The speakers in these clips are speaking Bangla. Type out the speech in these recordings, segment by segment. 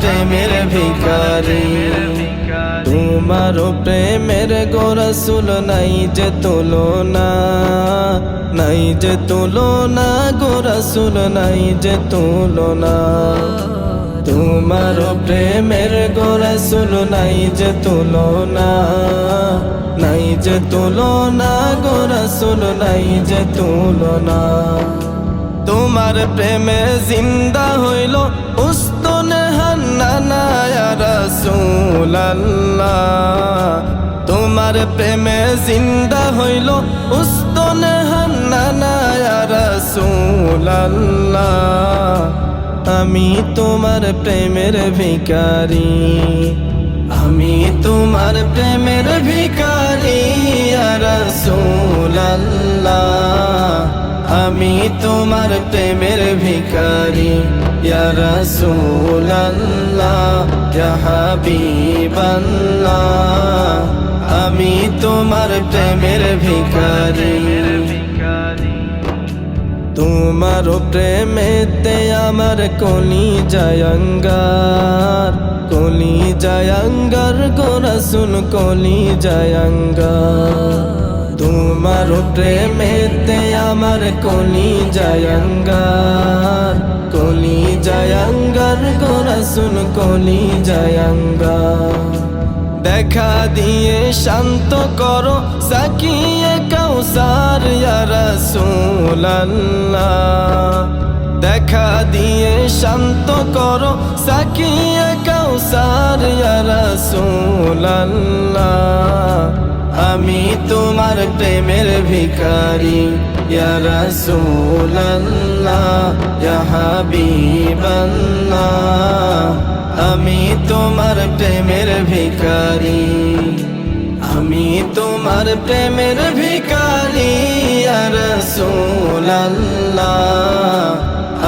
প্রেমের ভিকারি তোমার প্রেমের গোরসুল নাই যে তুলনা, নাই যে তুলনা গোরসুল নাই যে তুলনা। তোমার প্রেমের গোরসুল নাই যে তুলনা, নাই যে তুলনা গোরসুল নাই যে তুলনা। তোমার প্রেমে জিন্দা হইল উস্তনে হান্নানা রসুল্লাহ তোমার প্রেমে জিন্দা হইল উস্তনে হান্নানা রসুল্লাহ আমি তোমার প্রেমের ভিকারি আমি তোমার প্রেমের ভিকারি রসুল্লাহ আমি তোমার প্রেমের ভিকারি রসুল্লাহ হাবিবাল্লাহ, আমি তোমার প্রেমের ভিকারি তোমার প্রেমেতে আমার কলি জয়ঙ্গার কলি জয়ঙ্গার গোরসুল কলি জয়ঙ্গার তোমার প্রেমেতে আমার কলি জয়ঙ্গার কলি জয়ঙ্গার গোরসুল কলি জয়ঙ্গার দেখা দিয়ে শান্ত করো, সাকিয়ে কৌসার রসুল্লাহ দেখা দিয়ে শান্ত করো, সাকিয়ে কৌসার রসুল্লাহ আমি তোমার প্রেমের ভিকারি রসুল্লাহ হাবিবাল্লাহ আমি তোমার প্রেমের ভিকারি আমি তোমার প্রেমের ভিকারি রসুল্লাহ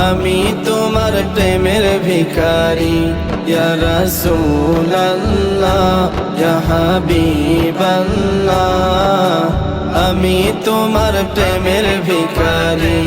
আমি তোমার প্রেমের ভিকারি রসুল্লাহ আমি তোমার প্রেমের ভিকারি